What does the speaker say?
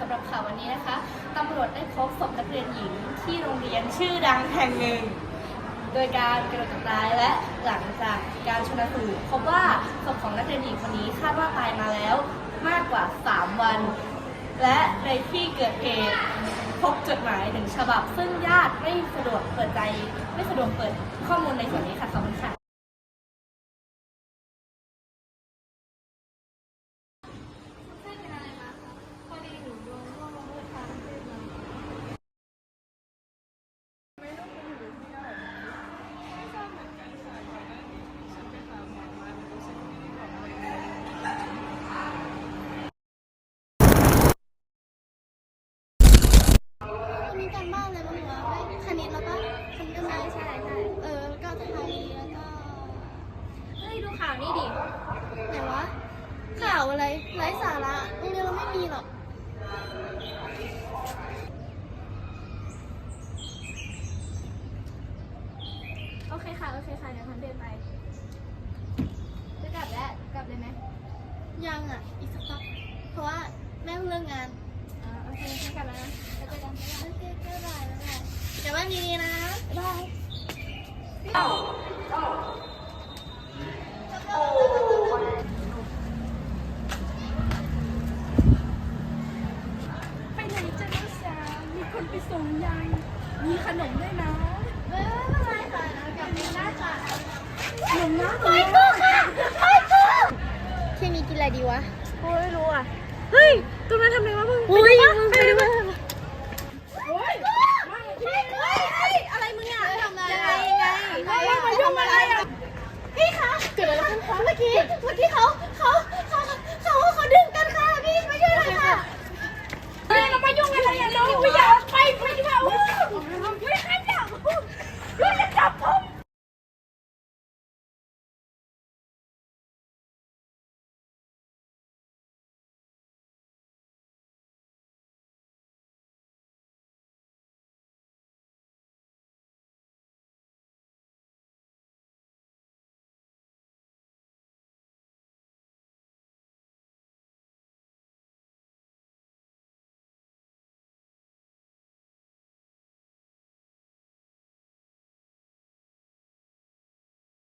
ครับค่ะวันนี้นะคะตำรวจได้พบศพนักเรียนหญิงที่โรงเรียนชื่อดังแห่งหนึ่ง โดยการกระโดดตายและหลังจากการชนสูตรพบว่าศพของนักเรียนหญิงคนนี้คาดว่าตายมาแล้วมากกว่า 3 วัน และในที่เกิดเหตุพบจดหมายหนึ่งฉบับ ซึ่งญาติไม่สะดวกเปิดใจ ไม่สะดวกเปิดข้อมูลในส่วนนี้ค่ะขอบคุณค่ะ การบ้านอะไรบ้างวะเอ้ยคณิตแล้วก็คณิตก็ใช่ใช่ใช่เออแล้วก็ไทยแล้วก็เฮ้ยดูข่าวนี่ดิไหนวะข่าวอะไรไร้สาระโรงเรียนเราไม่มีหรอกโอเคค่ะโอเคค่ะเดี๋ยวทันเดินไปจะกลับแล้วกลับเลยไหมยังอะอีกสักพักเพราะว่าแม่เพิ่งเลิกงานอ่าโอเคงั้นกลับแล้วนะ แล้วเจอกันโอเคก็ได้แล้วแหละเดี๋ยวแม่ดีๆนะบ๊ายบายไปไหนจะลูกสาวมีคนไปส่งยังมีขนมด้วยนะเอ้ยไม่เป็นไรค่ะนะกลับเองได้ค่ะขนมนะไปกูค่ะไปกูเที่ยงนี้กินอะไรดีวะ โอ้ยรู้อะ เฮ้ย ตรงนั้นทำไงวะมึงอุ้ยมึงไปไปดูดูปะ โอ้ยอะไรมึงอะทำอะไรยังไงยังไง ว่ามายุ่